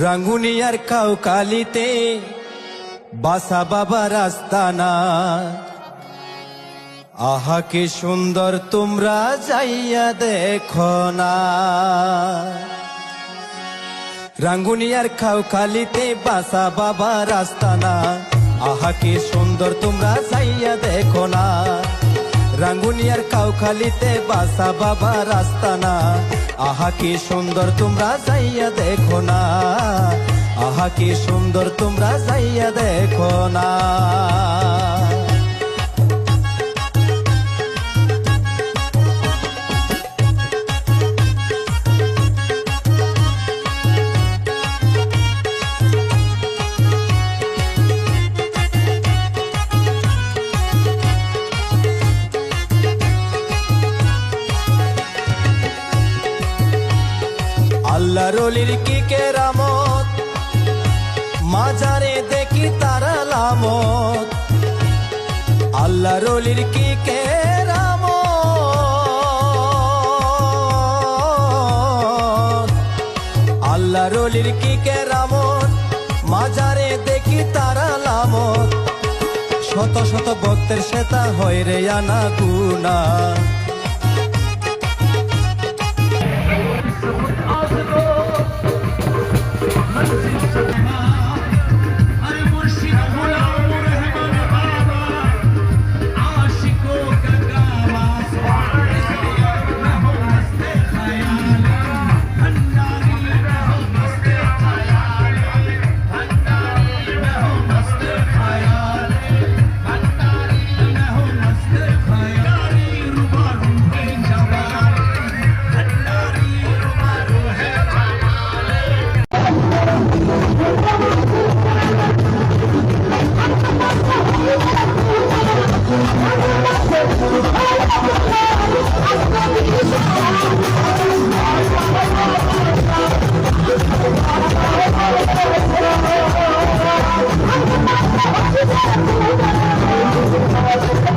রাঙ্গুনিয়ার কাউ কালিতে বাসা বাবা রাস্তানা আহা, কি সুন্দর তোমরা যাইয়া দেখো না। রাঙ্গুনিয়ার খাও কালিতে বাসা বাবা রাস্তানা আহা, কি সুন্দর তোমরা যাইয়া দেখো না। রাঙ্গুনিয়ার কাউখালিতে বাসা বাবা রাস্তা না। আহা কি সুন্দর তোমরা যাইয়া দেখো না। আহা কি সুন্দর তোমরা যাইয়া দেখো না। রলির কি কেরামত? মাজারে দেখি তারা লামত। আল্লাহ রলির কি কেরামত? আল্লাহ রলির কি কেরামত? মাজারে দেখি তারা লামত। শত শত ভক্তের সেতা হয় রে আনা গুনা Thank you.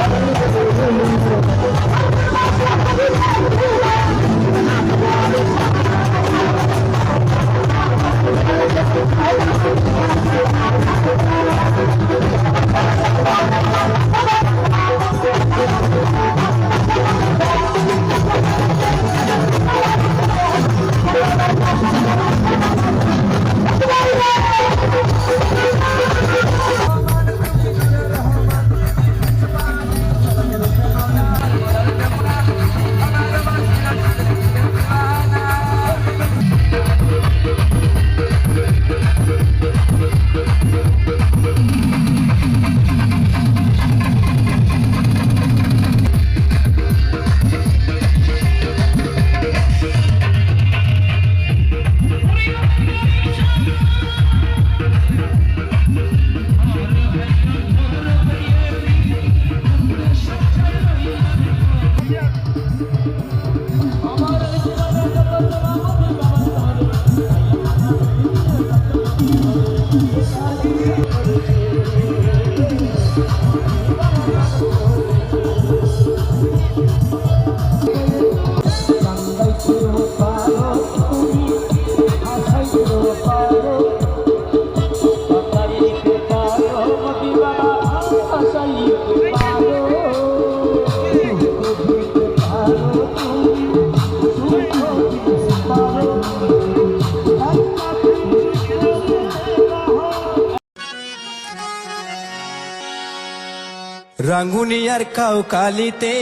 রাঙ্গুনিয়ার কাউ কালিতে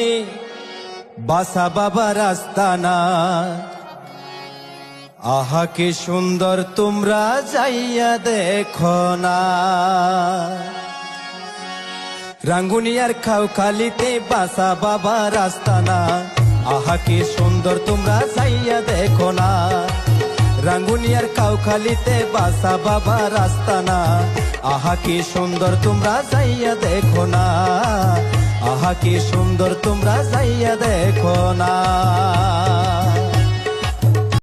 বাসা বাবা রাস্তানা আহা কি সুন্দর তোমরা যাইয়া দেখো না। রাঙ্গুনিয়ার খাও কালিতে বাসা বাবা রাস্তানা আহা কি সুন্দর তোমরা যাইয়া দেখো না। রাঙ্গুনিয়ার কাউখালিতে বাসা বাবা রাস্তা না। আহা, কি সুন্দর তোমরা যাইয়া দেখো না। আহা, কি সুন্দর তোমরা যাইয়া দেখো না।